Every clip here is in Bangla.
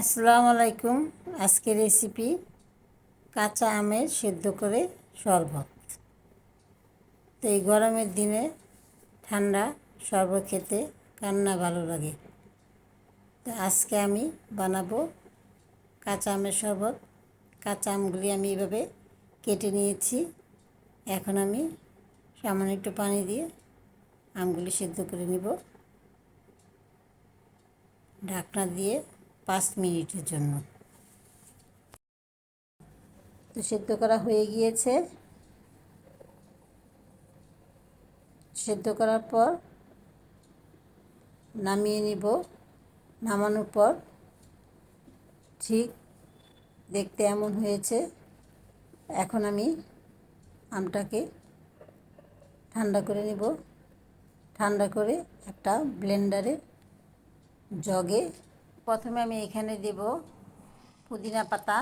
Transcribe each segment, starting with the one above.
আসসালামু আলাইকুম। আজকের রেসিপি কাঁচা আমের সেদ্ধ করে শরবত। তো এই গরমের দিনে ঠান্ডা শরবত খেতে কান্না ভালো লাগে। তো আজকে আমি বানাবো কাঁচা আমের শরবত। কাঁচা আমগুলি আমি এইভাবে কেটে নিয়েছি। এখন আমি সামান্য একটু পানি দিয়ে আমগুলি সেদ্ধ করে নিব। ঢাকনা দিয়ে পাঁচ মিনিটের জন্য। তো সেদ্ধ করা হয়ে গিয়েছে। সেদ্ধ করার পর নামিয়ে নিব। নামানোর পর ঠিক দেখতে এমন হয়েছে। এখন আমি আমটাকে ঠান্ডা করে নিব। ঠান্ডা করে একটা ব্লেন্ডারে জগে প্রথমে আমি এখানে দেব পুদিনা পাতা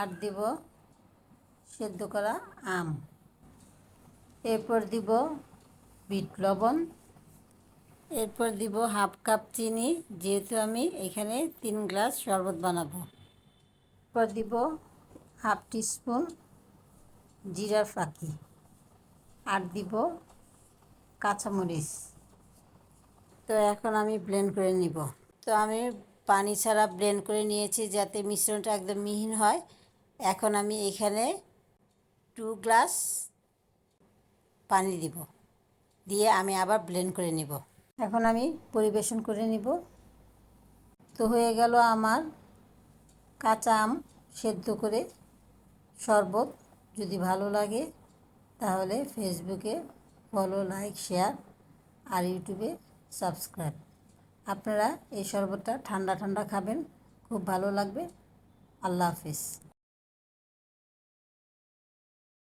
আর দেব সেদ্ধ করা আম। এরপর দিব বিট লবণ। এরপর দিব হাফ কাপ চিনি, যেহেতু আমি এখানে তিন গ্লাস শরবত বানাবো। এরপর দিব হাফ টিস্পুন জিরার ফাঁকি আর দিব কাঁচামরিচ। তো এখন আমি ব্লেন্ড করে নিব। তো আমি পানি ছাড়া ব্লেন্ড করে নিয়েছি যাতে মিশ্রণটা একদম মিহিন হয়। এখন আমি এখানে টু গ্লাস পানি দিব। দিয়ে আমি আবার ব্লেন্ড করে নিব। এখন আমি পরিবেশন করে নিব। তো হয়ে গেল আমার কাঁচা আম সেদ্ধ করে শরবত। যদি ভালো লাগে তাহলে ফেসবুকে ফলো, লাইক, শেয়ার আর ইউটিউবে সাবস্ক্রাইব। আপনারা এই শরবতটা ঠান্ডা ঠান্ডা খাবেন। খুব ভালো লাগবে। আল্লাহ হাফিজ।